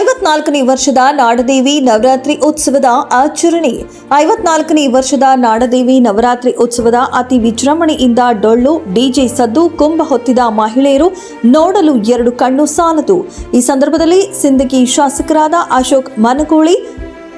ಐವತ್ನಾಲ್ಕನೇ ವರ್ಷದ ನಾಡದೇವಿ ನವರಾತ್ರಿ ಉತ್ಸವದ ಆಚರಣೆ. ಐವತ್ನಾಲ್ಕನೇ ವರ್ಷದ ನಾಡದೇವಿ ನವರಾತ್ರಿ ಉತ್ಸವದ ಅತಿ ವಿಜೃಂಭಣೆಯಿಂದ ಡೊಳ್ಳು, ಡಿಜೆ ಸದ್ದು ಕುಂಭ ಹೊತ್ತಿದ ಮಹಿಳೆಯರು ನೋಡಲು ಎರಡು ಕಣ್ಣು ಸಾಲದು. ಈ ಸಂದರ್ಭದಲ್ಲಿ ಸಿಂದಗಿ ಶಾಸಕರಾದ ಅಶೋಕ್ ಮನಗೋಳಿ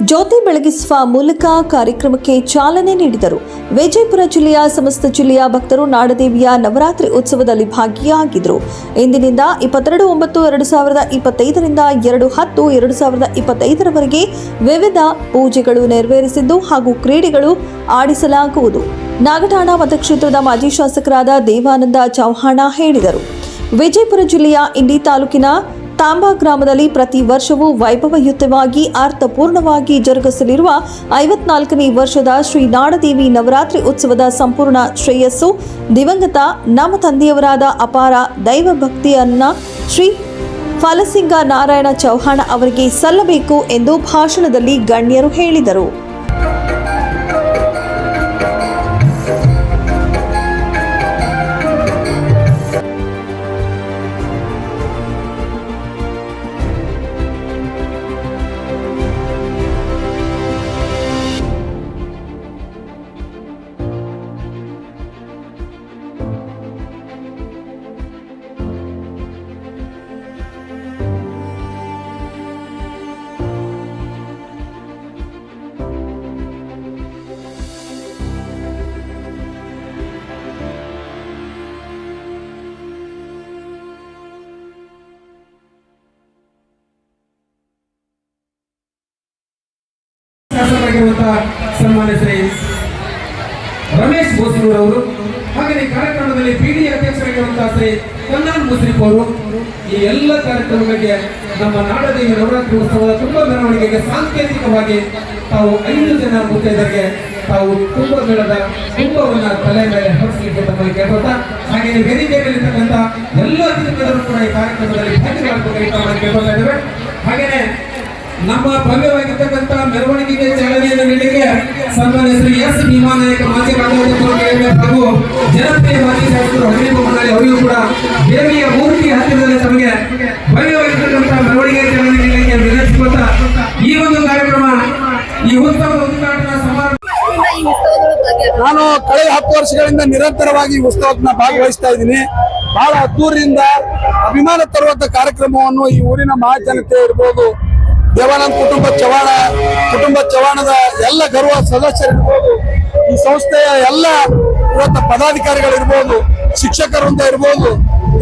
ಜ್ಯೋತಿ ಬೆಳಗಿಸುವ ಮೂಲಕ ಕಾರ್ಯಕ್ರಮಕ್ಕೆ ಚಾಲನೆ ನೀಡಿದರು. ವಿಜಯಪುರ ಜಿಲ್ಲೆಯ ಸಮಸ್ತ ಜಿಲ್ಲೆಯ ಭಕ್ತರು ನಾಡದೇವಿಯ ನವರಾತ್ರಿ ಉತ್ಸವದಲ್ಲಿ ಭಾಗಿಯಾಗಿದ್ದರು. ಇಂದಿನಿಂದ ಇಪ್ಪತ್ತೆರಡು, ಒಂಬತ್ತು, ಎರಡು ಸಾವಿರದ ಇಪ್ಪತ್ತೈದರಿಂದ ಎರಡು, ಹತ್ತು, ಎರಡು ಸಾವಿರದ ಇಪ್ಪತ್ತೈದರವರೆಗೆ ವಿವಿಧ ಪೂಜೆಗಳು ನೆರವೇರಿಸಿದ್ದು ಹಾಗೂ ಕ್ರೀಡೆಗಳು ಆಡಿಸಲಾಗುವುದು. ನಾಗಠಾಣ ಮತಕ್ಷೇತ್ರದ ಮಾಜಿ ಶಾಸಕರಾದ ದೇವಾನಂದ ಚೌಹಾಣ ಹೇಳಿದರು. ವಿಜಯಪುರ ಜಿಲ್ಲೆಯ ಇಂಡಿ ತಾಲೂಕಿನ ತಾಂಬಾ ಗ್ರಾಮದಲ್ಲಿ ಪ್ರತಿ ವರ್ಷವೂ ವೈಭವಯುತವಾಗಿ ಅರ್ಥಪೂರ್ಣವಾಗಿ ಜರುಗಿಸಲಿರುವ ಐವತ್ನಾಲ್ಕನೇ ವರ್ಷದ ಶ್ರೀ ನಾಡದೇವಿ ನವರಾತ್ರಿ ಉತ್ಸವದ ಸಂಪೂರ್ಣ ಶ್ರೇಯಸ್ಸು, ದಿವಂಗತ ನಮ್ಮ ತಂದೆಯವರಾದ ಅಪಾರ ದೈವ ಭಕ್ತಿಯನ್ನ ಶ್ರೀ ಫಲಸಿಂಗ ನಾರಾಯಣ ಚೌಹಾಣ ಅವರಿಗೆ ಸಲ್ಲಬೇಕು ಎಂದು ಭಾಷಣದಲ್ಲಿ ಗಣ್ಯರು ಹೇಳಿದರು. ಸನ್ಮಾನ್ಯ ಶ್ರೀ ರಮೇಶ್ ಅವರು ಹಾಗೆ ಈ ಕಾರ್ಯಕ್ರಮದಲ್ಲಿ ಪಿಡಿ ಅಧ್ಯಕ್ಷರಾಗಿರುವಂತಹ ಶ್ರೀ ಕನ್ನಾನ್ ಮುಸ್ರಿಫ್ ಅವರು, ಈ ಎಲ್ಲ ಕಾರ್ಯಕ್ರಮಗಳಿಗೆ ನಮ್ಮ ನಾಡದೇವಿ ನವರಾತ್ರಿ ಉತ್ಸವದ ತುಂಬ ಮೆರವಣಿಗೆಗೆ ಸಾಂಕೇತಿಕವಾಗಿ ತಾವು ಐದು ಜನ ಮುತ್ತೈದರಿಗೆ ತಾವು ತುಂಬ ಮೇಳದ ಕುಂಭವನ್ನ ತಲೆ ಮೇಲೆ ಹೊರಿಸಲಿಕ್ಕೆ ತಮ್ಮಲ್ಲಿ ಕೇಳ್ಕೊತಾ ಹಾಗೆ ವೇದಿಕೆಯಲ್ಲಿರ್ತಕ್ಕಂಥ ಎಲ್ಲ ಅಧಿಕಾರಿಗಳು ಕೂಡ ಈ ಕಾರ್ಯಕ್ರಮದಲ್ಲಿ ಭಾಗಿಯಾಗಬೇಕಾಗಿ ಅಂತ ಕೇಳ್ಕೊತಾ ಇದ್ದೇವೆ. ಹಾಗೇನೆ ನಮ್ಮ ಭವ್ಯವಾಗಿರ್ತಕ್ಕಂಥ ಮೆರವಣಿಗೆಗೆ ಚಾಲನೆಯನ್ನು ನೀಡಲಿಕ್ಕೆ ಸನ್ಮಾನ್ಯ ಶ್ರೀ ಎಸ್ ಭೀಮಾನಾಯಕ ಮಾಜಿ ಹಾಗೂ ಜನಪ್ರಿಯ ಮಾಜಿ ಶಾಸಕರು ಹದಿನೈದು ಮಂಡಳಿ ಅವರಿಗೂ ಕೂಡ ದೇವಿಯ ಮೂರ್ತಿ ಹತ್ತಿರದಲ್ಲಿ ತಮಗೆ ಭವ್ಯವಾಗಿರ್ತಕ್ಕಂಥ ಮೆರವಣಿಗೆ ಚಾಲನೆ ನೀಡಲಿಕ್ಕೆ ವಿನಂತಿಸುತ್ತಾ ಈ ಒಂದು ಕಾರ್ಯಕ್ರಮ, ಈ ಉತ್ಸವದ ಉದ್ಘಾಟನಾ ಸಮಾರಂಭ ನಾನು ಕಳೆದ ಹತ್ತು ವರ್ಷಗಳಿಂದ ನಿರಂತರವಾಗಿ ಈ ಉತ್ಸವಕ್ಕೆ ಭಾಗವಹಿಸ್ತಾ ಇದ್ದೀನಿ. ಬಹಳ ಅದ್ದೂರಿಯಿಂದ ಅಭಿಮಾನ ತರುವಂತ ಕಾರ್ಯಕ್ರಮವನ್ನು ಈ ಊರಿನ ಮಹಾಜನತೆ ಇರ್ಬೋದು ದೇವಾನಂದ್ ಕುಟುಂಬ ಚವಾಣ, ಕುಟುಂಬ ಚವಾಣದ ಎಲ್ಲ ಗರ್ವ ಸದಸ್ಯರಿರ್ಬೋದು. ಈ ಸಂಸ್ಥೆಯ ಎಲ್ಲ ಇವತ್ತು ಪದಾಧಿಕಾರಿಗಳಿರ್ಬೋದು, ಶಿಕ್ಷಕರಿಂದ ಇರ್ಬೋದು,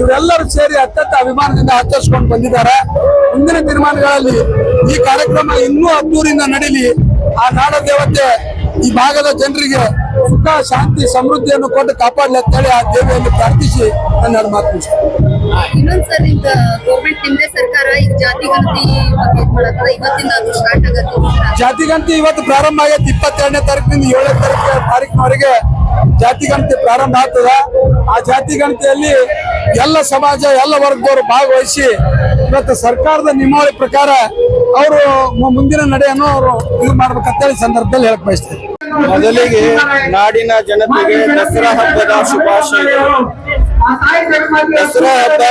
ಇವರೆಲ್ಲರೂ ಸೇರಿ ಅತ್ಯಂತ ಅಭಿಮಾನದಿಂದ ಆಚರಿಸ್ಕೊಂಡು ಬಂದಿದ್ದಾರೆ. ಮುಂದಿನ ದಿನಮಾನಗಳಲ್ಲಿ ಈ ಕಾರ್ಯಕ್ರಮ ಇನ್ನೂ ಅದ್ದೂರಿಂದ ನಡೀಲಿ. ಆ ನಾಡ ದೇವತೆ ಈ ಭಾಗದ ಜನರಿಗೆ ಸುಖ, ಶಾಂತಿ, ಸಮೃದ್ಧಿಯನ್ನು ಕೊಟ್ಟು ಕಾಪಾಡಲಿ ಅಂತ ಹೇಳಿ ಆ ದೇವಿಯನ್ನು ಪ್ರಾರ್ಥಿಸಿ ನನ್ನ ಮಾತು ನಿಮ್ದೇ ಸರ್ಕಾರ ಈಗ ಜಾತಿ ಗಣತಿ ಬಗ್ಗೆ ಇದ್ ಮಾಡತ್ತದ ಇವತ್ತಿಂದ ಅದು ಸ್ಟಾರ್ಟ್ ಆಗತ್ತೆ ಜಾತಿಗಂತಿ ಇವತ್ತು ಪ್ರಾರಂಭ ಆಗೈತಿ ಇಪ್ಪತ್ತೆರಡನೇ ತಾರೀಕಿನಿಂದ ಏಳನೇ ತಾರೀಕು ತಾರೀಕಿನವರೆಗೆ ಜಾತಿಗಣತಿ ಪ್ರಾರಂಭ ಆಗ್ತದ. ಆ ಜಾತಿಗಣತಿಯಲ್ಲಿ ಎಲ್ಲ ಸಮಾಜ ಎಲ್ಲ ವರ್ಗದವರು ಭಾಗವಹಿಸಿ ಇವತ್ತು ಸರ್ಕಾರದ ನಿಯಮಾವಳಿ ಪ್ರಕಾರ ಅವರು ಮುಂದಿನ ನಡೆಯನ್ನು ಅವರು ಇದು ಮಾಡ್ಬೇಕಂತೇಳಿ ಈ ಸಂದರ್ಭದಲ್ಲಿ ಹೇಳಕ್ ಬಯಸ್ತೇನೆ. ಮೊದಲಿಗೆ ನಾಡಿನ ಜನತೆಗೆ ದಸರಾ ಹಬ್ಬದ ಶುಭಾಶಯಗಳು. ದಸರಾ ಹಬ್ಬ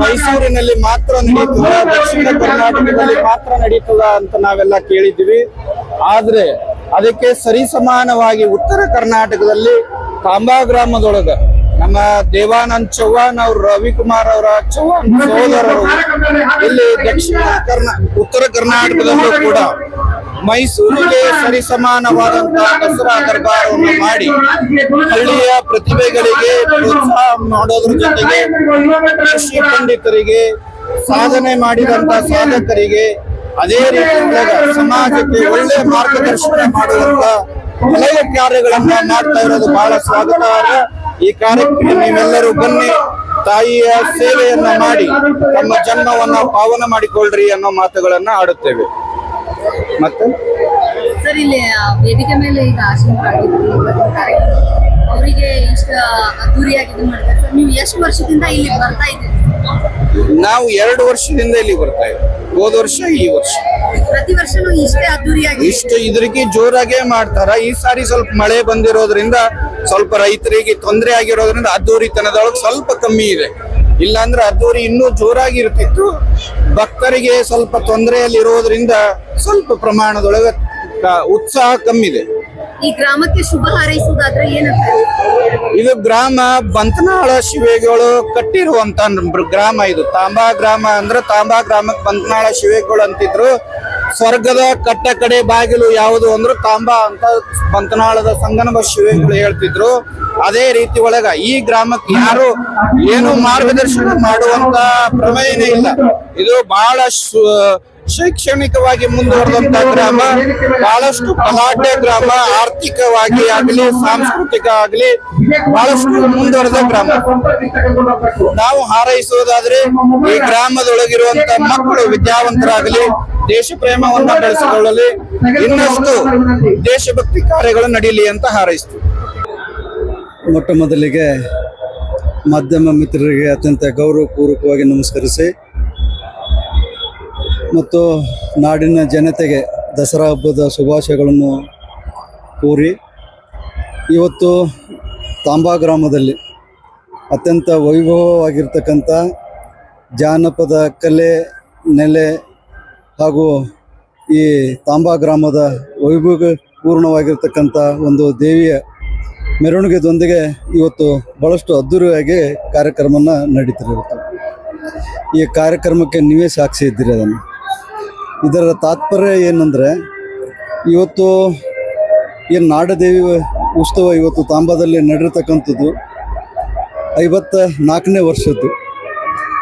ಮೈಸೂರಿನಲ್ಲಿ ಮಾತ್ರ ನಡೀತದ ದಕ್ಷಿಣ ಕರ್ನಾಟಕದಲ್ಲಿ ಮಾತ್ರ ನಡೀತದ ಅಂತ ನಾವೆಲ್ಲ ಕೇಳಿದ್ವಿ ಆದ್ರೆ ಅದಕ್ಕೆ ಸರಿಸಮಾನವಾಗಿ ಉತ್ತರ ಕರ್ನಾಟಕದಲ್ಲಿ ಕಾಂಬಾ ಗ್ರಾಮದೊಳಗ ನಮ್ಮ ದೇವಾನಂದ್ ಚೌಹಾಣ್ ಅವ್ರ, ರವಿಕುಮಾರ್ ಅವರ, ಚೌಹಾಣ್ ಸಹೋದರರು ಇಲ್ಲಿ ದಕ್ಷಿಣ ಕರ್ನಾ, ಉತ್ತರ ಕರ್ನಾಟಕದಲ್ಲೂ ಕೂಡ ಮೈಸೂರಿಗೆ ಸರಿಸಮಾನವಾದಂತಹ ದಸರಾ ದರ್ಬಾರವನ್ನು ಮಾಡಿ ಹಳ್ಳಿಯ ಪ್ರತಿಭೆಗಳಿಗೆ ಪ್ರೋತ್ಸಾಹ ಮಾಡೋದ್ರ ಜೊತೆಗೆ ಕೃಷಿ ಪಂಡಿತರಿಗೆ ಸಾಧನೆ ಮಾಡಿದಂತ ಸಾಧಕರಿಗೆ ಅದೇ ರೀತಿ ಸಮಾಜಕ್ಕೆ ಒಳ್ಳೆ ಮಾರ್ಗದರ್ಶನ ಮಾಡುವಂತ ಹಲವು ಕಾರ್ಯಗಳನ್ನ ಮಾಡ್ತಾ ಇರೋದು ಬಹಳ ಸ್ವಾಗತಾರ್ಹ. ಈ ಕಾರ್ಯಕ್ರಮ ನೀವೆಲ್ಲರೂ ಬನ್ನಿ. ತಾಯಿಯ ಸೇವೆಯನ್ನ ಮಾಡಿ, ತಮ್ಮ ಜನ್ಮವನ್ನ ಪಾವನ ಮಾಡಿಕೊಳ್ಳ್ರಿ ಅನ್ನೋ ಮಾತುಗಳನ್ನ ಆಡುತ್ತೇವೆ. ಮತ್ತೆ? ಸರ್, ಇಲ್ಲಿ ವೇದಿಕೆ ಮೇಲೆ ಈಗ ಆಶೀರ್ವಾದ ಅವರಿಗೆ ಇಷ್ಟ ಅದ್ದೂರಿಯಾಗಿ ಇದು ಸರ್ ನೀವು ಎಷ್ಟು ವರ್ಷದಿಂದ ಇಲ್ಲಿ ಬರ್ತಾ ಇದ್ದೀರಿ? ನಾವು ಎರಡು ವರ್ಷದಿಂದ ಇಲ್ಲಿ ಬರ್ತಾ ಇದ್ದೀವಿ. ಹೋದ ವರ್ಷ ಈ ವರ್ಷ. ಪ್ರತಿ ವರ್ಷನೂ ಇಷ್ಟೇ ಅದ್ದೂರಿಯಾಗಿ? ಇಷ್ಟು ಇದ್ರಿಗೆ ಜೋರಾಗೆ ಮಾಡ್ತಾರ. ಈ ಸಾರಿ ಸ್ವಲ್ಪ ಮಳೆ ಬಂದಿರೋದ್ರಿಂದ ಸ್ವಲ್ಪ ರೈತರಿಗೆ ತೊಂದರೆ ಆಗಿರೋದ್ರಿಂದ ಅದ್ದೂರಿತನದೊಳಗೆ ಸ್ವಲ್ಪ ಕಮ್ಮಿ ಇದೆ. ಇಲ್ಲಾಂದ್ರೆ ಅದ್ದೂರಿ ಇನ್ನೂ ಜೋರಾಗಿ ಇರ್ತಿತ್ತು ಭಕ್ತರಿಗೆ ಸ್ವಲ್ಪ ತೊಂದರೆಯಲ್ಲಿ ಇರೋದ್ರಿಂದ ಸ್ವಲ್ಪ ಪ್ರಮಾಣದೊಳಗೆ ಉತ್ಸಾಹ ಕಮ್ಮಿ ಇದೆ ಈ ಗ್ರಾಮಕ್ಕೆ ಶುಭ ಹಾರೈಸುವುದಾದ್ರೆ ಏನಂತ? ಇದು ಗ್ರಾಮ ಬಂತನಾಳ ಶಿವೆಗಳು ಕಟ್ಟಿರುವಂತ ಗ್ರಾಮ ಇದು. ತಾಂಬಾ ಗ್ರಾಮ ಅಂದ್ರೆ ತಾಂಬಾ ಗ್ರಾಮಕ್ಕೆ ಬಂತನಾಳ ಶಿವೆಗಳು ಅಂತಿದ್ರು. ಸ್ವರ್ಗದ ಕಟ್ಟ ಕಡೆ ಬಾಗಿಲು ಯಾವುದು ಅಂದ್ರೆ ತಾಂಬಾ ಅಂತ ಬಂತನಾಳದ ಸಂಗನವ ಶಿವೆಗಳು ಹೇಳ್ತಿದ್ರು. ಅದೇ ರೀತಿ ಒಳಗ ಈ ಗ್ರಾಮಕ್ಕೆ ಯಾರು ಏನು ಮಾರ್ಗದರ್ಶನ ಮಾಡುವಂತ ಪ್ರಮೇಯನೇ ಇಲ್ಲ. ಇದು ಬಹಳ ಶೈಕ್ಷಣಿಕವಾಗಿ ಮುಂದುವರೆದಂತ ಗ್ರಾಮ, ಬಹಳಷ್ಟು ಗಲಾಟೆ ಗ್ರಾಮ, ಆರ್ಥಿಕವಾಗಿ ಆಗಲಿ, ಸಾಂಸ್ಕೃತಿಕ ಆಗಲಿ ಬಹಳಷ್ಟು ಮುಂದುವರೆದ ಗ್ರಾಮ. ನಾವು ಹಾರೈಸುವುದಾದ್ರೆ ಈ ಗ್ರಾಮದೊಳಗಿರುವಂತ ಮಕ್ಕಳು ವಿದ್ಯಾವಂತರಾಗಲಿ ದೇಶ ಪ್ರೇಮವನ್ನ ಬೆಳೆಸಿಕೊಳ್ಳಲಿ, ಇನ್ನಷ್ಟು ದೇಶಭಕ್ತಿ ಕಾರ್ಯಗಳು ನಡೀಲಿ ಅಂತ ಹಾರೈಸ್ತು ಮೊಟ್ಟ ಮೊದಲಿಗೆ ಮಾಧ್ಯಮ ಮಿತ್ರರಿಗೆ ಅತ್ಯಂತ ಗೌರವಪೂರ್ವಕವಾಗಿ ನಮಸ್ಕರಿಸಿ. ಮತ್ತು ನಾಡಿನ ಜನತೆಗೆ ದಸರಾ ಹಬ್ಬದ ಶುಭಾಶಯಗಳನ್ನು ಕೋರಿ ಇವತ್ತು ತಾಂಬಾ ಗ್ರಾಮದಲ್ಲಿ ಅತ್ಯಂತ ವೈಭವವಾಗಿರ್ತಕ್ಕಂಥ ಜಾನಪದ ಕಲೆ, ನೆಲೆ ಹಾಗೂ ಈ ತಾಂಬಾ ಗ್ರಾಮದ ವೈಭವ ಪೂರ್ಣವಾಗಿರ್ತಕ್ಕಂಥ ಒಂದು ದೇವಿಯ ಮೆರವಣಿಗೆದೊಂದಿಗೆ ಇವತ್ತು ಭಾಳಷ್ಟು ಅದ್ಧೂರಿಯಾಗಿ ಕಾರ್ಯಕ್ರಮನ ನಡೀತಿರುತ್ತೆ ಈ ಕಾರ್ಯಕ್ರಮಕ್ಕೆ ನೀವೇ ಸಾಕ್ಷಿ ಇದ್ದೀರಿ ಅದನ್ನು. ಇದರ ತಾತ್ಪರ್ಯ ಏನಂದರೆ, ಇವತ್ತು ಏನು ನಾಡದೇವಿ ಉತ್ಸವ ಇವತ್ತು ತಾಂಬಾದಲ್ಲಿ ನಡೆದಿರ್ತಕ್ಕಂಥದ್ದು ಐವತ್ತ ನಾಲ್ಕನೇ ವರ್ಷದ್ದು.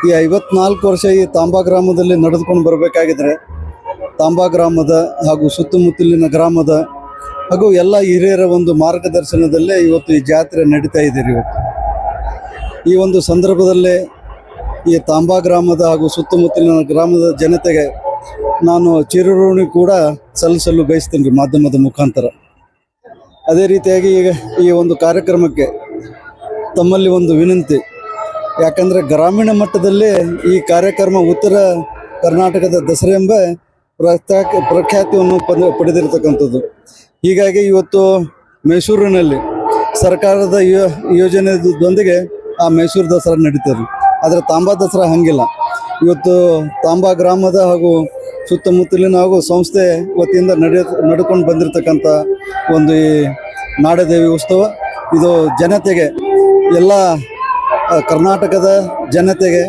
ಈ ಐವತ್ನಾಲ್ಕು ವರ್ಷ ಈ ತಾಂಬಾ ಗ್ರಾಮದಲ್ಲಿ ನಡೆದುಕೊಂಡು ಬರಬೇಕಾಗಿದ್ರೆ, ತಾಂಬಾ ಗ್ರಾಮದ ಹಾಗೂ ಸುತ್ತಮುತ್ತಲಿನ ಗ್ರಾಮದ ಹಾಗೂ ಎಲ್ಲ ಹಿರಿಯರ ಒಂದು ಮಾರ್ಗದರ್ಶನದಲ್ಲೇ ಇವತ್ತು ಈ ಜಾತ್ರೆ ನಡೀತಾ ಇದ್ದೀರಿ ಇವತ್ತು. ಈ ಒಂದು ಸಂದರ್ಭದಲ್ಲೇ ಈ ತಾಂಬಾ ಗ್ರಾಮದ ಹಾಗೂ ಸುತ್ತಮುತ್ತಲಿನ ಗ್ರಾಮದ ಜನತೆಗೆ ನಾನು ಚಿರಋಣಿ ಕೂಡ ಸಲ್ಲಿಸಲು ಬಯಸ್ತೇನೆ ರೀ ಮಾಧ್ಯಮದ ಮುಖಾಂತರ. ಅದೇ ರೀತಿಯಾಗಿ ಈಗ ಈ ಒಂದು ಕಾರ್ಯಕ್ರಮಕ್ಕೆ ತಮ್ಮಲ್ಲಿ ಒಂದು ವಿನಂತಿ. ಯಾಕಂದರೆ ಗ್ರಾಮೀಣ ಮಟ್ಟದಲ್ಲಿ ಈ ಕಾರ್ಯಕ್ರಮ ಉತ್ತರ ಕರ್ನಾಟಕದ ದಸರಾ ಎಂಬ ಪ್ರಖ್ಯಾ ಪ್ರಖ್ಯಾತಿಯನ್ನು ಪದ ಪಡೆದಿರತಕ್ಕಂಥದ್ದು. ಹೀಗಾಗಿ ಇವತ್ತು ಮೈಸೂರಿನಲ್ಲಿ ಸರ್ಕಾರದ ಯೋ- ಯೋಜನೆದೊಂದಿಗೆ ಆ ಮೈಸೂರು ದಸರಾ ನಡೀತದೆ ಆದರೆ ತಾಂಬಾ ದಸರಾ ಹಾಗಿಲ್ಲ. ಇವತ್ತು ತಾಂಬಾ ಗ್ರಾಮದ ಹಾಗೂ ಸುತ್ತಮುತ್ತಲಿನ ಹಾಗೂ ಸಂಸ್ಥೆ ವತಿಯಿಂದ ನಡೆಯ ನಡ್ಕೊಂಡು ಬಂದಿರತಕ್ಕಂಥ ಒಂದು ಈ ನಾಡದೇವಿ ಉತ್ಸವ. ಇದು ಜನತೆಗೆ ಎಲ್ಲ ಕರ್ನಾಟಕದ ಜನತೆಗೆ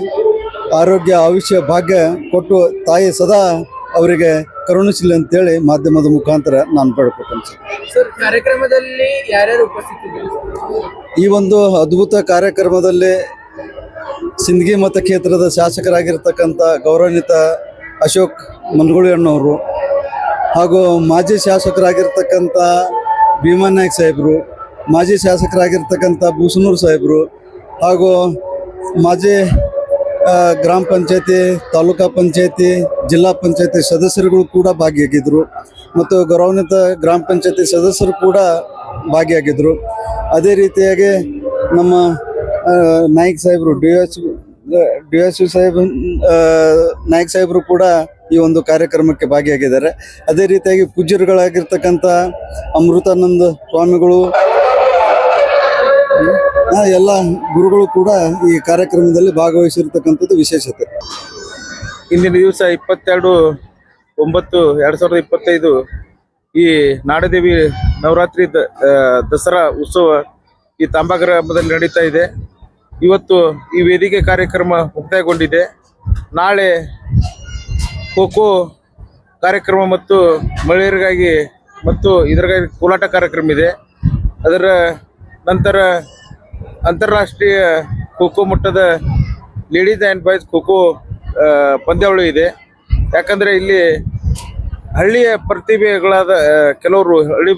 ಆರೋಗ್ಯ ಆಯುಷ್ಯ ಭಾಗ್ಯ ಕೊಟ್ಟು ತಾಯಿ ಸದಾ ಅವರಿಗೆ ಕರುಣಿಸಲಿ ಅಂತೇಳಿ ಮಾಧ್ಯಮದ ಮುಖಾಂತರ ನಾನು ಪಡ್ಕೊಳ್ತೇನೆ ಸರ್. ಕಾರ್ಯಕ್ರಮದಲ್ಲಿ ಯಾರ್ಯಾರು ಉಪಸ್ಥಿತಿ ಈ ಒಂದು ಅದ್ಭುತ ಕಾರ್ಯಕ್ರಮದಲ್ಲಿ ಸಿಂದಗಿ ಮತಕ್ಷೇತ್ರದ ಶಾಸಕರಾಗಿರ್ತಕ್ಕಂಥ ಗೌರವಾನ್ವಿತ ಅಶೋಕ್ ಮನ್ಗುಳಿ ಅಣ್ಣವರು ಹಾಗೂ ಮಾಜಿ ಶಾಸಕರಾಗಿರ್ತಕ್ಕಂಥ ಭೀಮಾ ನಾಯ್ಕ ಸಾಹೇಬರು, ಮಾಜಿ ಶಾಸಕರಾಗಿರ್ತಕ್ಕಂಥ ಬೂಸನೂರು ಸಾಹೇಬರು ಹಾಗೂ ಮಾಜಿ ಗ್ರಾಮ ಪಂಚಾಯತಿ, ತಾಲೂಕಾ ಪಂಚಾಯತಿ, ಜಿಲ್ಲಾ ಪಂಚಾಯತಿ ಸದಸ್ಯರುಗಳು ಕೂಡ ಭಾಗಿಯಾಗಿದ್ದರು ಮತ್ತು ಗೌರವಾನ್ವಿತ ಗ್ರಾಮ ಪಂಚಾಯತಿ ಸದಸ್ಯರು ಕೂಡ ಭಾಗಿಯಾಗಿದ್ದರು ಅದೇ ರೀತಿಯಾಗಿ ನಮ್ಮ ನಾಯಕ್ ನಾಯ್ಕ್ ಸಾಹೇಬರು, ಡಿ ಎಸ್ ಡಿ ಎಸ್ ಸಾಹೇಬ್ ನಾಯ್ಕ ಸಾಹೇಬರು ಕೂಡ ಈ ಒಂದು ಕಾರ್ಯಕ್ರಮಕ್ಕೆ ಭಾಗಿಯಾಗಿದ್ದಾರೆ. ಅದೇ ರೀತಿಯಾಗಿ ಪೂಜ್ಯರುಗಳಾಗಿರ್ತಕ್ಕಂಥ ಅಮೃತಾನಂದ ಸ್ವಾಮಿಗಳು ಎಲ್ಲ ಗುರುಗಳು ಕೂಡ ಈ ಕಾರ್ಯಕ್ರಮದಲ್ಲಿ ಭಾಗವಹಿಸಿರ್ತಕ್ಕಂಥದ್ದು ವಿಶೇಷತೆ. ಇಂದಿನ ದಿವಸ ಇಪ್ಪತ್ತೆರಡು ಒಂಬತ್ತು ಎರಡು ಸಾವಿರದ ಇಪ್ಪತ್ತೈದು ಈ ನಾಡದೇವಿ ನವರಾತ್ರಿ ದಸರಾ ಉತ್ಸವ ಈ ತಾಂಬಾ ಗ್ರಾಮದಲ್ಲಿ ನಡೀತಾ ಇದೆ. ಇವತ್ತು ಈ ವೇದಿಕೆ ಕಾರ್ಯಕ್ರಮ ಮುಕ್ತಾಯಗೊಂಡಿದೆ. ನಾಳೆ ಖೋ ಕಾರ್ಯಕ್ರಮ ಮತ್ತು ಮಹಿಳೆಯರಿಗಾಗಿ ಮತ್ತು ಇದರಿಗಾಗಿ ಕೋಲಾಟ ಕಾರ್ಯಕ್ರಮ ಇದೆ. ಅದರ ನಂತರ ಅಂತಾರಾಷ್ಟ್ರೀಯ ಖೋ ಮಟ್ಟದ ladies and boys kho kho ಪಂದ್ಯಾವಳಿ ಇದೆ. ಯಾಕಂದರೆ ಇಲ್ಲಿ ಹಳ್ಳಿಯ ಪ್ರತಿಭೆಗಳಾದ ಕೆಲವರು ಹಳ್ಳಿ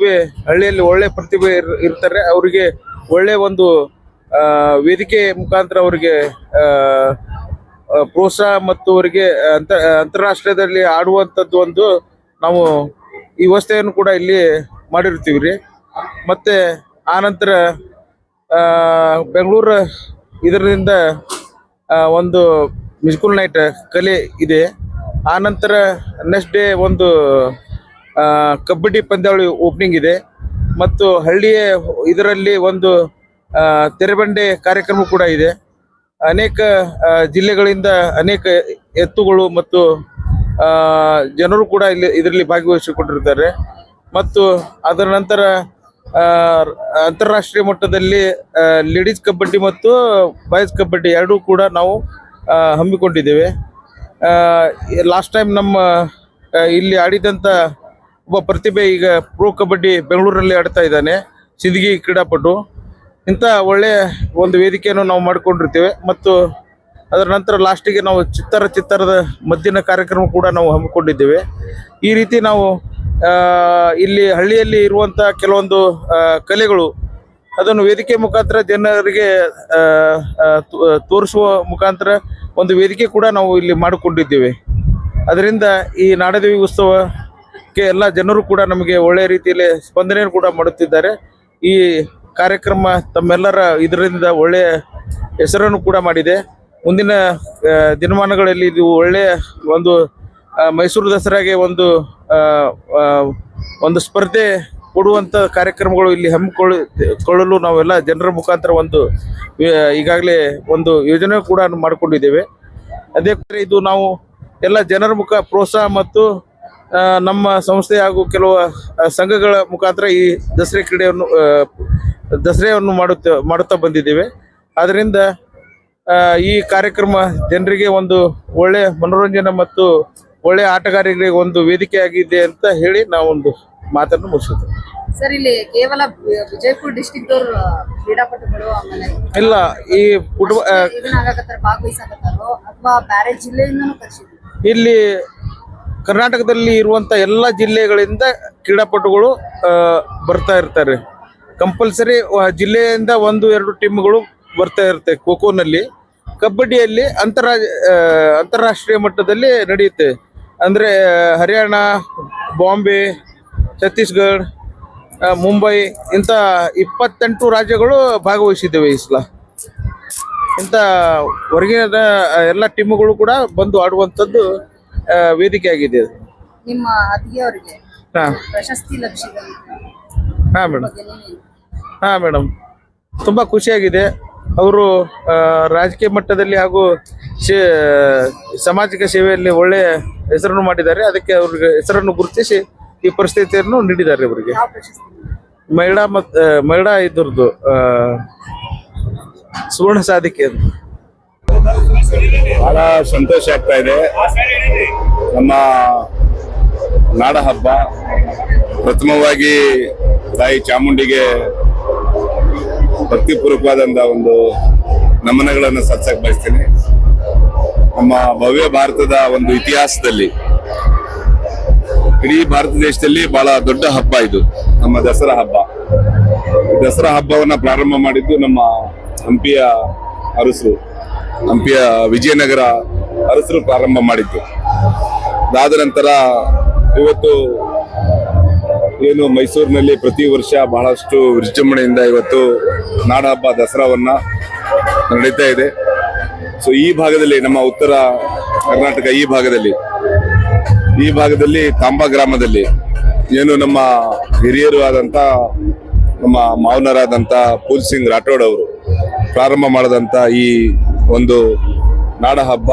ಹಳ್ಳಿಯಲ್ಲಿ ಒಳ್ಳೆ ಪ್ರತಿಭೆ ಇರ್- ಇರ್ತಾರೆ. ಅವರಿಗೆ ಒಳ್ಳೆ ಒಂದು ವೇದಿಕೆ ಮುಖಾಂತರ ಅವರಿಗೆ ಪ್ರೋತ್ಸಾಹ ಮತ್ತು ಅವರಿಗೆ ಅಂತ ಅಂತಾರಾಷ್ಟ್ರೀಯದಲ್ಲಿ ಆಡುವಂಥದ್ದು ಒಂದು ನಾವು ಈ ವ್ಯವಸ್ಥೆಯನ್ನು ಕೂಡ ಇಲ್ಲಿ ಮಾಡಿರ್ತೀವಿ ರೀ. ಮತ್ತು ಆನಂತರ ಬೆಂಗಳೂರು ಇದರಿಂದ ಒಂದು ಮ್ಯೂಸಿಕಲ್ ನೈಟ್ ಕಲೆ ಇದೆ. ಆನಂತರ ನೆಕ್ಸ್ಟ್ ಡೇ ಒಂದು ಕಬಡ್ಡಿ ಪಂದ್ಯಾವಳಿ ಓಪನಿಂಗ್ ಇದೆ. ಮತ್ತು ಹಳ್ಳಿಯ ಇದರಲ್ಲಿ ಒಂದು ತೆರೆಬಂಡೆ ಕಾರ್ಯಕ್ರಮ ಕೂಡ ಇದೆ. ಅನೇಕ ಜಿಲ್ಲೆಗಳಿಂದ ಅನೇಕ ಎತ್ತುಗಳು ಮತ್ತು ಜನರು ಕೂಡ ಇಲ್ಲಿ ಇದರಲ್ಲಿ ಭಾಗವಹಿಸಿಕೊಂಡಿರ್ತಾರೆ ಮತ್ತು ಅದರ ನಂತರ ಅಂತಾರಾಷ್ಟ್ರೀಯ ಮಟ್ಟದಲ್ಲಿ ಲೇಡೀಸ್ ಕಬಡ್ಡಿ ಮತ್ತು ಬಾಯ್ಸ್ ಕಬಡ್ಡಿ ಎರಡೂ ಕೂಡ ನಾವು ಹಮ್ಮಿಕೊಂಡಿದ್ದೇವೆ. ಲಾಸ್ಟ್ ಟೈಮ್ ನಮ್ಮ ಇಲ್ಲಿ ಆಡಿದಂಥ ಒಬ್ಬ ಪ್ರತಿಭೆ ಈಗ ಪ್ರೋ ಕಬಡ್ಡಿ ಬೆಂಗಳೂರಲ್ಲಿ ಆಡ್ತಾ ಇದ್ದಾನೆ ಸಿದ್ಗಿ ಕ್ರೀಡಾಪಟು. ಇಂಥ ಒಳ್ಳೆಯ ಒಂದು ವೇದಿಕೆಯನ್ನು ನಾವು ಮಾಡಿಕೊಂಡಿರ್ತೇವೆ. ಮತ್ತು ಅದರ ನಂತರ ಲಾಸ್ಟಿಗೆ ನಾವು ಚಿತ್ತರ ಚಿತ್ತರದ ಮದ್ದಿನ ಕಾರ್ಯಕ್ರಮ ಕೂಡ ನಾವು ಹಮ್ಮಿಕೊಂಡಿದ್ದೇವೆ. ಈ ರೀತಿ ನಾವು ಇಲ್ಲಿ ಹಳ್ಳಿಯಲ್ಲಿ ಇರುವಂಥ ಕೆಲವೊಂದು ಕಲೆಗಳು ಅದನ್ನು ವೇದಿಕೆ ಮುಖಾಂತರ ಜನರಿಗೆ ತೋರಿಸುವ ಮುಖಾಂತರ ಒಂದು ವೇದಿಕೆ ಕೂಡ ನಾವು ಇಲ್ಲಿ ಮಾಡಿಕೊಂಡಿದ್ದೇವೆ. ಅದರಿಂದ ಈ ನಾಡದೇವಿ ಉತ್ಸವಕ್ಕೆ ಎಲ್ಲ ಜನರು ಕೂಡ ನಮಗೆ ಒಳ್ಳೆಯ ರೀತಿಯಲ್ಲಿ ಸ್ಪಂದನೆಯನ್ನು ಕೂಡ ಮಾಡುತ್ತಿದ್ದಾರೆ. ಈ ಕಾರ್ಯಕ್ರಮ ತಮ್ಮೆಲ್ಲರ ಇದರಿಂದ ಒಳ್ಳೆಯ ಹೆಸರನ್ನು ಕೂಡ ಮಾಡಿದೆ. ಮುಂದಿನ ದಿನಮಾನಗಳಲ್ಲಿ ಇದು ಒಳ್ಳೆಯ ಒಂದು ಮೈಸೂರು ದಸರಾಗೆ ಒಂದು ಒಂದು ಸ್ಪರ್ಧೆ ಕೊಡುವಂಥ ಕಾರ್ಯಕ್ರಮಗಳು ಇಲ್ಲಿ ಹಮ್ಮಿಕೊಳ್ಳ, ಕೊಳ್ಳಲು ನಾವೆಲ್ಲ ಜನರ ಮುಖಾಂತರ ಒಂದು ಈಗಾಗಲೇ ಒಂದು ಯೋಜನೆ ಕೂಡ ಮಾಡಿಕೊಂಡಿದ್ದೇವೆ. ಅದೇ ಇದು ನಾವು ಎಲ್ಲ ಜನರ ಮುಖ ಪ್ರೋತ್ಸಾಹ ಮತ್ತು ನಮ್ಮ ಸಂಸ್ಥೆ ಹಾಗೂ ಕೆಲವು ಸಂಘಗಳ ಮುಖಾಂತರ ಈ ದಸರೆ ಕ್ರೀಡೆಯನ್ನು ದಸರೆಯನ್ನು ಮಾಡುತ್ತ ಮಾಡುತ್ತಾ ಬಂದಿದ್ದೇವೆ. ಅದರಿಂದ ಈ ಕಾರ್ಯಕ್ರಮ ಜನರಿಗೆ ಒಂದು ಒಳ್ಳೆ ಮನೋರಂಜನೆ ಮತ್ತು ಒಳ್ಳೆ ಆಟಗಾರರಿಗೆ ಒಂದು ವೇದಿಕೆಯಾಗಿದೆ ಅಂತ ಹೇಳಿ ನಾವೊಂದು ಮಾತನ್ನು ಮುಗಿಸುತ್ತೇವೆ. ಸರ್ ಇಲ್ಲಿ ಕೇವಲ ವಿಜಯಪುರ ಡಿಸ್ಟಿಕ್ ಕ್ರೀಡಾಪಟುಗಳು ಆಮೇಲೆ ಇಲ್ಲ ಈ ಫುಟ್ಬಾಲ್ ಆ, ಇದನ್ನ ಭಾಗವಹಿಸಕತ್ತಾರೋ ಅಥವಾ ಬೇರೆ ಜಿಲ್ಲೆಯಿಂದನೂ ಕರ್ಸಿದ್ರು? ಇಲ್ಲಿ ಕರ್ನಾಟಕದಲ್ಲಿ ಇರುವಂತ ಎಲ್ಲ ಜಿಲ್ಲೆಗಳಿಂದ ಕ್ರೀಡಾಪಟುಗಳು ಬರ್ತಾ ಇರ್ತಾರೆ. ಕಂಪಲ್ಸರಿ ಜಿಲ್ಲೆಯಿಂದ ಒಂದು, ಎರಡು ಟೀಮ್ಗಳು ಬರ್ತಾ ಇರುತ್ತೆ ಖೋಖೋನಲ್ಲಿ. ಕಬಡ್ಡಿಯಲ್ಲಿ ಅಂತರಾಜ್ ಅಂತಾರಾಷ್ಟ್ರೀಯ ಮಟ್ಟದಲ್ಲಿ ನಡೆಯುತ್ತೆ. ಅಂದ್ರೆ ಹರಿಯಾಣ, ಬಾಂಬೆ, ಛತ್ತೀಸ್ಗಢ ಮುಂಬೈ ಇಂಥ ಇಪ್ಪತ್ತೆಂಟು ರಾಜ್ಯಗಳು ಭಾಗವಹಿಸಿದ್ದೇವೆ ಈ ಸಲ. ಇಂಥ ಹೊರಗಿನ ಎಲ್ಲ ಟೀಮ್ಗಳು ಕೂಡ ಬಂದು ಆಡುವಂಥದ್ದು ವೇದಿಕೆ ಆಗಿದೆ ಅದು. ನಿಮ್ಮ ಹಾ. ಪ್ರಶಸ್ತಿ ಹಾ ಮೇಡಮ್. ಹಾ ಮೇಡಮ್. ತುಂಬಾ ಖುಷಿಯಾಗಿದೆ. ಅವರು ರಾಜಕೀಯ ಮಟ್ಟದಲ್ಲಿ ಹಾಗೂ ಶೇ- ಸಾಮಾಜಿಕ ಸೇವೆಯಲ್ಲಿ ಒಳ್ಳೆಯ ಹೆಸರನ್ನು ಮಾಡಿದ್ದಾರೆ. ಅದಕ್ಕೆ ಅವ್ರಿಗೆ ಹೆಸರನ್ನು ಗುರುತಿಸಿ ಈ ಪರಿಸ್ಥಿತಿಯನ್ನು ನೀಡಿದ್ದಾರೆ ಅವರಿಗೆ ಮಹಿಳಾ ಮತ್ ಮಹಿಳಾ ಇದ್ರದ್ದು ಸುವರ್ಣ ಸಾಧಿಕೆ ಅಂತ. ಬಹಳ ಸಂತೋಷ ಆಗ್ತಾ ಇದೆ. ನಮ್ಮ ನಾಡ ಹಬ್ಬ ಪ್ರಥಮವಾಗಿ ತಾಯಿ ಚಾಮುಂಡಿಗೆ ಭಕ್ತಿಪೂರ್ವಕವಾದಂತ ಒಂದು ನಮನಗಳನ್ನು ಸತ್ಸಕ್ ಬಯಸ್ತೀನಿ. ನಮ್ಮ ಭವ್ಯ ಭಾರತದ ಒಂದು ಇತಿಹಾಸದಲ್ಲಿ ಇಡೀ ಭಾರತ ದೇಶದಲ್ಲಿ ಬಹಳ ದೊಡ್ಡ ಹಬ್ಬ ಇದು, ನಮ್ಮ ದಸರಾ ಹಬ್ಬ. ದಸರಾ ಹಬ್ಬವನ್ನ ಪ್ರಾರಂಭ ಮಾಡಿದ್ದು ನಮ್ಮ ಹಂಪಿಯ ಅರಸರು ಹಂಪಿಯ ವಿಜಯನಗರ ಅರಸರು ಪ್ರಾರಂಭ ಮಾಡಿದ್ದು. ಅದಾದ ನಂತರ ಇವತ್ತು ಏನು ಮೈಸೂರಿನಲ್ಲಿ ಪ್ರತಿ ವರ್ಷ ಬಹಳಷ್ಟು ವಿಜೃಂಭಣೆಯಿಂದ ಇವತ್ತು ನಾಡಹಬ್ಬ ದಸರಾವನ್ನ ನಡೀತಾ ಇದೆ. ಸೊ ಈ ಭಾಗದಲ್ಲಿ ನಮ್ಮ ಉತ್ತರ ಕರ್ನಾಟಕ ಈ ಭಾಗದಲ್ಲಿ ಈ ಭಾಗದಲ್ಲಿ ತಾಂಬಾ ಗ್ರಾಮದಲ್ಲಿ ಏನು ನಮ್ಮ ಹಿರಿಯರು ಆದಂತ, ನಮ್ಮ ಮಾವನರಾದಂತ ಪೂಲ್ ಸಿಂಗ್ ರಾಠೋಡ್ ಅವರು ಪ್ರಾರಂಭ ಮಾಡದಂತ ಈ ಒಂದು ನಾಡ ಹಬ್ಬ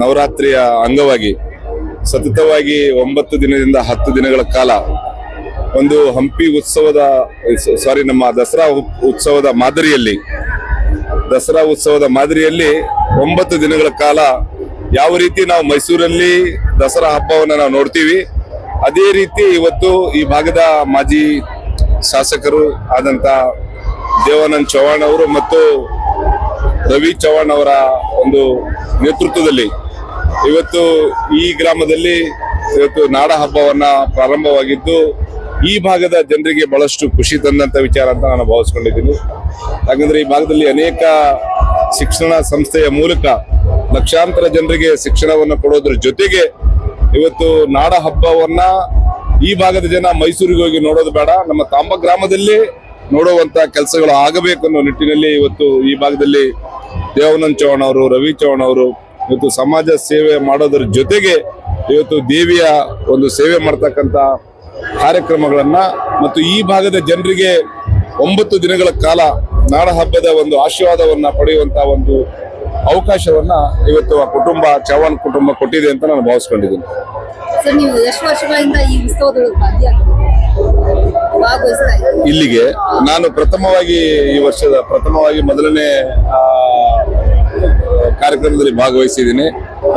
ನವರಾತ್ರಿಯ ಅಂಗವಾಗಿ ಸತತವಾಗಿ ಒಂಬತ್ತು ದಿನದಿಂದ ಹತ್ತು ದಿನಗಳ ಕಾಲ ಒಂದು ಹಂಪಿ ಉತ್ಸವದ ಸಾರಿ ನಮ್ಮ ದಸರಾ ಉತ್ಸವದ ಮಾದರಿಯಲ್ಲಿ, ದಸರಾ ಉತ್ಸವದ ಮಾದರಿಯಲ್ಲಿ ಒಂಬತ್ತು ದಿನಗಳ ಕಾಲ ಯಾವ ರೀತಿ ನಾವು ಮೈಸೂರಲ್ಲಿ ದಸರಾ ಹಬ್ಬವನ್ನು ನಾವು ನೋಡ್ತೀವಿ, ಅದೇ ರೀತಿ ಇವತ್ತು ಈ ಭಾಗದ ಮಾಜಿ ಶಾಸಕರು ಆದಂತ ದೇವಾನಂದ್ ಚೌಹಾಣ್ ಅವರು ಮತ್ತು ರವಿ ಚೌಹಾಣ್ ಅವರ ಒಂದು ನೇತೃತ್ವದಲ್ಲಿ ಇವತ್ತು ಈ ಗ್ರಾಮದಲ್ಲಿ ಇವತ್ತು ನಾಡ ಹಬ್ಬವನ್ನ ಪ್ರಾರಂಭವಾಗಿದ್ದು ಈ ಭಾಗದ ಜನರಿಗೆ ಬಹಳಷ್ಟು ಖುಷಿ ತಂದಂತ ವಿಚಾರ ಅಂತ ನಾನು ಭಾವಿಸ್ಕೊಂಡಿದ್ದೀನಿ. ಯಾಕಂದ್ರೆ ಈ ಭಾಗದಲ್ಲಿ ಅನೇಕ ಶಿಕ್ಷಣ ಸಂಸ್ಥೆಯ ಮೂಲಕ ಲಕ್ಷಾಂತರ ಜನರಿಗೆ ಶಿಕ್ಷಣವನ್ನು ಕೊಡೋದ್ರ ಜೊತೆಗೆ ಇವತ್ತು ನಾಡ ಹಬ್ಬವನ್ನ ಈ ಭಾಗದ ಜನ ಮೈಸೂರಿಗೆ ಹೋಗಿ ನೋಡೋದು ಬೇಡ, ನಮ್ಮ ತಾಂಬ ಗ್ರಾಮದಲ್ಲಿ ನೋಡುವಂತ ಕೆಲಸಗಳು ಆಗಬೇಕು ಅನ್ನೋ ನಿಟ್ಟಿನಲ್ಲಿ ಇವತ್ತು ಈ ಭಾಗದಲ್ಲಿ ದೇವಾನಂದ್ ಚೌಹಾಣ್ ಅವರು ರವಿ ಚೌಹಾಣ್ ಅವರು ಇವತ್ತು ಸಮಾಜ ಸೇವೆ ಮಾಡೋದ್ರ ಜೊತೆಗೆ ಇವತ್ತು ದೇವಿಯ ಒಂದು ಸೇವೆ ಮಾಡ್ತಕ್ಕಂತ ಕಾರ್ಯಕ್ರಮಗಳನ್ನ ಮತ್ತು ಈ ಭಾಗದ ಜನರಿಗೆ ಒಂಬತ್ತು ದಿನಗಳ ಕಾಲ ನಾಡ ಹಬ್ಬದ ಒಂದು ಆಶೀರ್ವಾದವನ್ನ ಪಡೆಯುವಂತ ಒಂದು ಅವಕಾಶವನ್ನ ಇವತ್ತು ಆ ಕುಟುಂಬ ಚವಾಣ್ ಕುಟುಂಬ ಕೊಟ್ಟಿದೆ ಅಂತ ನಾನು ಭಾವಿಸ್ಕೊಂಡಿದ್ದೀನಿ. ಇಲ್ಲಿಗೆ ನಾನು ಪ್ರಥಮವಾಗಿ ಈ ವರ್ಷದ ಪ್ರಥಮವಾಗಿ ಮೊದಲನೇ ಆ, ಕಾರ್ಯಕ್ರಮದಲ್ಲಿ ಭಾಗವಹಿಸಿದ್ದೀನಿ.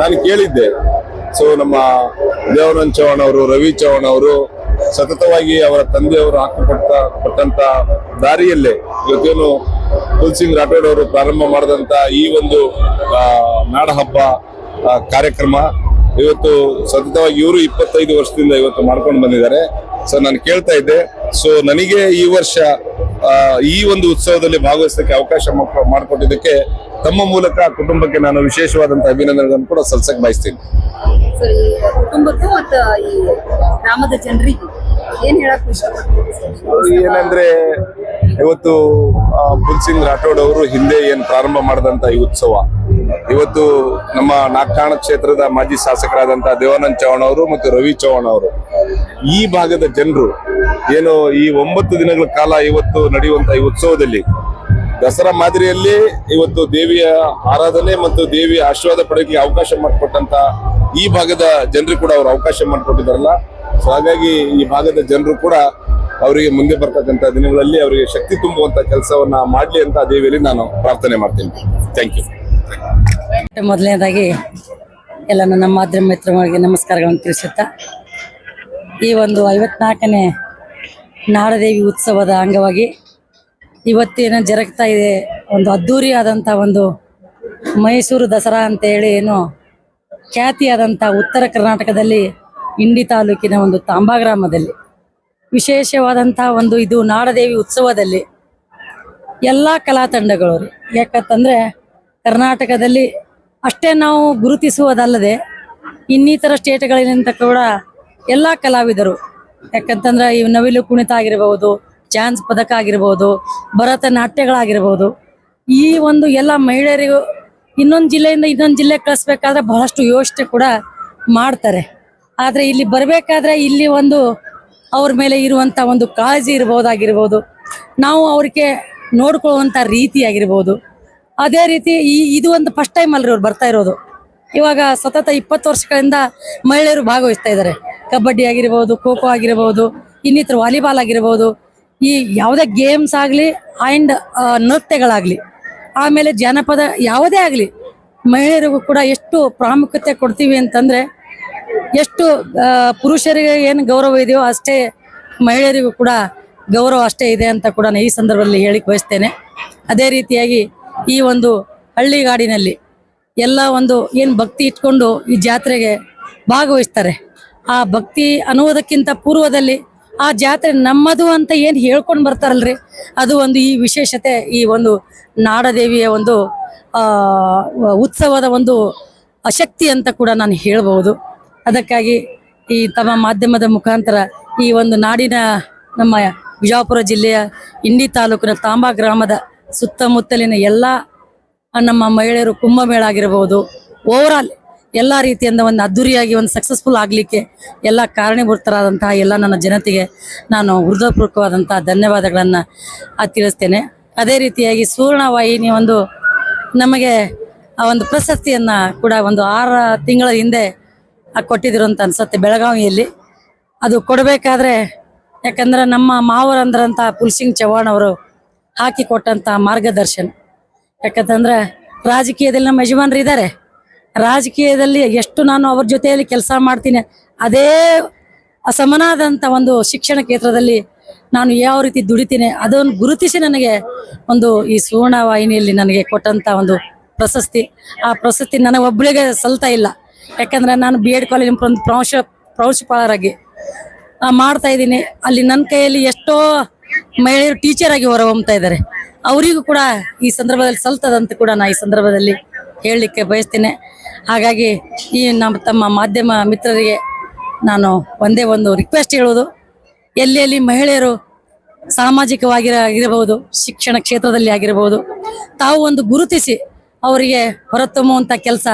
ನಾನು ಕೇಳಿದ್ದೆ. ಸೊ ನಮ್ಮ ದೇವನಂದ್ ಚೌಹಾಣ್ ಅವರು, ರವಿ ಚೌಹಾಣ್ ಅವರು ಸತತವಾಗಿ ಅವರ ತಂದೆಯವರು ಹಾಕಿಕೊಟ್ಟ ಕೊಟ್ಟಂತ ದಾರಿಯಲ್ಲೇ ಇವತ್ತೇನು ಕುಲ್ಸಿಂಗ್ ರಾಠೋಡ್ ಅವರು ಪ್ರಾರಂಭ ಮಾಡಿದಂತ ಈ ಒಂದು ನಾಡಹಬ್ಬ ನಾಡ ಹಬ್ಬ ಕಾರ್ಯಕ್ರಮ ಇವತ್ತು ಸತತವಾಗಿ ಇವರು ಇಪ್ಪತ್ತೈದು ವರ್ಷದಿಂದ ಇವತ್ತು ಮಾಡ್ಕೊಂಡು ಬಂದಿದ್ದಾರೆ. ಸೊ ನಾನು ಕೇಳ್ತಾ ಇದ್ದೆ. ಸೊ ನನಗೆ ಈ ವರ್ಷ ಈ ಒಂದು ಉತ್ಸವದಲ್ಲಿ ಭಾಗವಹಿಸಲಿಕ್ಕೆ ಅವಕಾಶ ಮಾಡ್- ಮಾಡಿಕೊಟ್ಟಿದ್ದಕ್ಕೆ ತಮ್ಮ ಮೂಲಕ ಕುಟುಂಬಕ್ಕೆ ನಾನು ವಿಶೇಷವಾದಂತ ಅಭಿನಂದನೆಗಳನ್ನು ಕೂಡ ಸಲ್ಸಕ್ ಬಯಸ್ತೀನಿ. ಕುಟುಂಬಕ್ಕೂ ಮತ್ತು ಈ ಗ್ರಾಮದ ಜನರಿಗೆ ಏನ್ ಹೇಳಕ್? ಏನಂದ್ರೆ, ಇವತ್ತು ಪುಲ್ಸಿಂಗ್ ರಾಠೋಡ್ ಅವರು ಹಿಂದೆ ಏನ್ ಪ್ರಾರಂಭ ಮಾಡಿದಂತ ಈ ಉತ್ಸವ ಇವತ್ತು ನಮ್ಮ ನಾಗಠಾಣ ಕ್ಷೇತ್ರದ ಮಾಜಿ ಶಾಸಕರಾದಂತಹ ದೇವಾನಂದ್ ಚೌಹಾಣ್ ಅವರು ಮತ್ತು ರವಿ ಚೌಹಾಣ್ ಅವರು, ಈ ಭಾಗದ ಜನರು ಏನು ಈ ಒಂಬತ್ತು ದಿನಗಳ ಕಾಲ ಇವತ್ತು ನಡೆಯುವಂತ ಈ ಉತ್ಸವದಲ್ಲಿ, ದಸರಾ ಮಾದರಿಯಲ್ಲಿ ಇವತ್ತು ದೇವಿಯ ಆರಾಧನೆ ಮತ್ತು ದೇವಿಯ ಆಶೀರ್ವಾದ ಪಡೆಯಕ್ಕೆ ಅವಕಾಶ ಮಾಡಿಕೊಟ್ಟಂತ ಈ ಭಾಗದ ಜನರು ಕೂಡ ಅವರು ಅವಕಾಶ ಮಾಡಿಕೊಟ್ಟಿದ್ದಾರಲ್ಲ ಸೊ ಹಾಗಾಗಿ ಈ ಭಾಗದ ಜನರು ಕೂಡ ಅವರಿಗೆ ಮುಂದೆ ಬರ್ತಕ್ಕಂಥ ದಿನಗಳಲ್ಲಿ ಅವರಿಗೆ ಶಕ್ತಿ ತುಂಬುವಂತ ಕೆಲಸವನ್ನ ಮಾಡಲಿ ಅಂತ ದೇವಿಯಲ್ಲಿ ನಾನು ಪ್ರಾರ್ಥನೆ ಮಾಡ್ತೀನಿ. ಥ್ಯಾಂಕ್ ಯು ಮೊದಲನೇದಾಗಿ ಎಲ್ಲ ನನ್ನ ಮಾಧ್ಯಮ ಮಿತ್ರಗಳಿಗೆ ನಮಸ್ಕಾರಗಳನ್ನು ತಿಳಿಸುತ್ತಾ, ಈ ಒಂದು ಐವತ್ನಾಲ್ಕನೇ ನಾಡದೇವಿ ಉತ್ಸವದ ಅಂಗವಾಗಿ ಇವತ್ತೇನು ಜರಗ್ತಾ ಇದೆ ಒಂದು ಅದ್ಧೂರಿಯಾದಂಥ ಒಂದು ಮೈಸೂರು ದಸರಾ ಅಂತ ಹೇಳಿ ಏನು ಖ್ಯಾತಿಯಾದಂಥ ಉತ್ತರ ಕರ್ನಾಟಕದಲ್ಲಿ ಇಂಡಿ ತಾಲೂಕಿನ ಒಂದು ತಾಂಬಾ ಗ್ರಾಮದಲ್ಲಿ. ವಿಶೇಷವಾದಂತಹ ಒಂದು ಇದು ನಾಡದೇವಿ ಉತ್ಸವದಲ್ಲಿ ಎಲ್ಲ ಕಲಾ ತಂಡಗಳು ಯಾಕಂತಂದ್ರೆ ಕರ್ನಾಟಕದಲ್ಲಿ ಅಷ್ಟೇ ನಾವು ಗುರುತಿಸುವುದಲ್ಲದೆ ಇನ್ನಿತರ ಸ್ಟೇಟ್ಗಳಿಂದ ಕೂಡ ಎಲ್ಲ ಕಲಾವಿದರು. ಯಾಕಂತಂದ್ರೆ ಈ ನವಿಲು ಕುಣಿತ ಆಗಿರಬಹುದು ಚಾನ್ಸ್ ಪದಕ ಆಗಿರ್ಬೋದು, ಭರತನಾಟ್ಯಗಳಾಗಿರ್ಬೋದು, ಈ ಒಂದು ಎಲ್ಲ ಮಹಿಳೆಯರಿಗೂ ಇನ್ನೊಂದು ಜಿಲ್ಲೆಯಿಂದ ಇನ್ನೊಂದು ಜಿಲ್ಲೆ ಕಳಿಸ್ಬೇಕಾದ್ರೆ ಬಹಳಷ್ಟು ಯೋಚನೆ ಕೂಡ ಮಾಡ್ತಾರೆ. ಆದರೆ ಇಲ್ಲಿ ಬರಬೇಕಾದ್ರೆ ಇಲ್ಲಿ ಒಂದು ಅವ್ರ ಮೇಲೆ ಇರುವಂತ ಒಂದು ಕಾಳಜಿ ಇರ್ಬೋದಾಗಿರ್ಬೋದು. ನಾವು ಅವ್ರಿಗೆ ನೋಡ್ಕೊಳ್ಳುವಂತ ರೀತಿ ಆಗಿರ್ಬೋದು ಅದೇ ರೀತಿ ಈ ಇದು ಒಂದು ಫಸ್ಟ್ ಟೈಮ್ ಅಲ್ರಿ ಅವ್ರು ಬರ್ತಾ ಇರೋದು. ಇವಾಗ ಸತತ ಇಪ್ಪತ್ತು ವರ್ಷಗಳಿಂದ ಮಹಿಳೆಯರು ಭಾಗವಹಿಸ್ತಾ ಇದ್ದಾರೆ. ಕಬಡ್ಡಿ ಆಗಿರ್ಬೋದು, ಖೋ ಖೋ ಆಗಿರ್ಬೋದು, ಇನ್ನಿತರ ವಾಲಿಬಾಲ್ ಆಗಿರ್ಬೋದು. ಈ ಯಾವುದೇ ಗೇಮ್ಸ್ ಆಗಲಿ ಆ್ಯಂಡ್ ನೃತ್ಯಗಳಾಗಲಿ, ಆಮೇಲೆ ಜಾನಪದ ಯಾವುದೇ ಆಗಲಿ ಮಹಿಳೆಯರಿಗೂ ಕೂಡ ಎಷ್ಟು ಪ್ರಾಮುಖ್ಯತೆ ಕೊಡ್ತೀವಿ ಅಂತಂದರೆ ಎಷ್ಟು ಪುರುಷರಿಗೆ ಏನು ಗೌರವ ಇದೆಯೋ ಅಷ್ಟೇ ಮಹಿಳೆಯರಿಗೂ ಕೂಡ ಗೌರವ ಅಷ್ಟೇ ಇದೆ ಅಂತ ಕೂಡ ನಾನು ಈ ಸಂದರ್ಭದಲ್ಲಿ ಹೇಳಿಕ್ ಬಯಸ್ತೇನೆ. ಅದೇ ರೀತಿಯಾಗಿ ಈ ಒಂದು ಹಳ್ಳಿಗಾಡಿನಲ್ಲಿ ಎಲ್ಲ ಒಂದು ಏನು ಭಕ್ತಿ ಇಟ್ಕೊಂಡು ಈ ಜಾತ್ರೆಗೆ ಭಾಗವಹಿಸ್ತಾರೆ. ಆ ಭಕ್ತಿ ಅನ್ನುವುದಕ್ಕಿಂತ ಪೂರ್ವದಲ್ಲಿ ಆ ಜಾತ್ರೆ ನಮ್ಮದು ಅಂತ ಏನು ಹೇಳ್ಕೊಂಡು ಬರ್ತಾರಲ್ರಿ? ಅದು ಒಂದು ಈ ವಿಶೇಷತೆ, ಈ ಒಂದು ನಾಡದೇವಿಯ ಒಂದು ಉತ್ಸವದ ಒಂದು ಅಶಕ್ತಿ ಅಂತ ಕೂಡ ನಾನು ಹೇಳ್ಬೋದು ಅದಕ್ಕಾಗಿ ಈ ತಮ್ಮ ಮಾಧ್ಯಮದ ಮುಖಾಂತರ ಈ ಒಂದು ನಾಡಿನ ನಮ್ಮ ವಿಜಯಪುರ ಜಿಲ್ಲೆಯ ಇಂಡಿ ತಾಲೂಕಿನ ತಾಂಬಾ ಗ್ರಾಮದ ಸುತ್ತಮುತ್ತಲಿನ ಎಲ್ಲ ನಮ್ಮ ಮಹಿಳೆಯರು ಕುಂಭಮೇಳ ಆಗಿರಬಹುದು ಓವರಾಲ್ ಎಲ್ಲ ರೀತಿಯಿಂದ ಒಂದು ಅದ್ದೂರಿಯಾಗಿ ಒಂದು ಸಕ್ಸಸ್ಫುಲ್ ಆಗಲಿಕ್ಕೆ ಎಲ್ಲ ಕಾರಣೀಭೂತರಾದಂತಹ ಎಲ್ಲ ನನ್ನ ಜನತೆಗೆ ನಾನು ಹೃದಯಪೂರ್ವಕವಾದಂತಹ ಧನ್ಯವಾದಗಳನ್ನು ತಿಳಿಸ್ತೇನೆ. ಅದೇ ರೀತಿಯಾಗಿ ಸುವರ್ಣ ವಾಹಿನಿ ಒಂದು ನಮಗೆ ಆ ಒಂದು ಪ್ರಶಸ್ತಿಯನ್ನು ಕೂಡ ಒಂದು ಆರು ತಿಂಗಳ ಹಿಂದೆ ಕೊಟ್ಟಿದ್ರು ಅಂತ ಅನ್ಸತ್ತೆ ಬೆಳಗಾವಿಯಲ್ಲಿ. ಅದು ಕೊಡಬೇಕಾದ್ರೆ ಯಾಕಂದ್ರೆ ನಮ್ಮ ಮಾವರಂದ್ರಂತ ಪುಲ್ಸಿಂಗ್ ಚವ್ಹಾಣ್ ಅವರು ಹಾಕಿ ಕೊಟ್ಟಂತ ಮಾರ್ಗದರ್ಶನ. ಯಾಕಂತಂದ್ರೆ ರಾಜಕೀಯದಲ್ಲಿ ನಮ್ಮ ಯಜಮಾನ್ರು ಇದ್ದಾರೆ ರಾಜಕೀಯದಲ್ಲಿ ಎಷ್ಟು ನಾನು ಅವ್ರ ಜೊತೆಯಲ್ಲಿ ಕೆಲಸ ಮಾಡ್ತೀನಿ, ಅದೇ ಅಸಮನಾದಂಥ ಒಂದು ಶಿಕ್ಷಣ ಕ್ಷೇತ್ರದಲ್ಲಿ ನಾನು ಯಾವ ರೀತಿ ದುಡಿತೀನಿ ಅದನ್ನು ಗುರುತಿಸಿ ನನಗೆ ಒಂದು ಈ ಸುವರ್ಣ ವಾಹಿನಿಯಲ್ಲಿ ನನಗೆ ಕೊಟ್ಟಂಥ ಒಂದು ಪ್ರಶಸ್ತಿ. ಆ ಪ್ರಶಸ್ತಿ ನನಗೆ ಒಬ್ಬಳಿಗೆ ಸಲ್ತಾ ಇಲ್ಲ. ಯಾಕಂದ್ರೆ ನಾನು ಬಿ ಎಡ್ ಕಾಲೇಜಿನ ಒಂದು ಪ್ರಾಂಶ, ಪ್ರಾಂಶುಪಾಲರಾಗಿ ಮಾಡ್ತಾ ಇದ್ದೀನಿ. ಅಲ್ಲಿ ನನ್ನ ಕೈಯಲ್ಲಿ ಎಷ್ಟೋ ಮಹಿಳೆಯರು ಟೀಚರ್ ಆಗಿ ಹೊರಹೊಮ್ತಾ ಇದ್ದಾರೆ. ಅವರಿಗೂ ಕೂಡ ಈ ಸಂದರ್ಭದಲ್ಲಿ ಸಲ್ತದಂತ ಕೂಡ ನಾ ಈ ಸಂದರ್ಭದಲ್ಲಿ ಹೇಳಲಿಕ್ಕೆ ಬಯಸ್ತೇನೆ. ಹಾಗಾಗಿ ಈ ನಮ್ಮ ತಮ್ಮ ಮಾಧ್ಯಮ ಮಿತ್ರರಿಗೆ ನಾನು ಒಂದೇ ಒಂದು ರಿಕ್ವೆಸ್ಟ್ ಹೇಳೋದು ಎಲ್ಲೆಲ್ಲಿ ಎಲ್ಲಿ ಮಹಿಳೆಯರು ಸಾಮಾಜಿಕವಾಗಿರ ಆಗಿರಬಹುದು ಶಿಕ್ಷಣ ಕ್ಷೇತ್ರದಲ್ಲಿ ಆಗಿರಬಹುದು, ತಾವು ಒಂದು ಗುರುತಿಸಿ ಅವರಿಗೆ ಹೊರತುಂಬುವಂಥ ಕೆಲಸ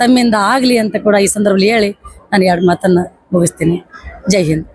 ತಮ್ಮಿಂದ ಆಗಲಿ ಅಂತ ಕೂಡ ಈ ಸಂದರ್ಭದಲ್ಲಿ ಹೇಳಿ ನಾನು ಎರಡು ಮಾತನ್ನು ಮುಗಿಸ್ತೀನಿ. ಜೈ ಹಿಂದ್.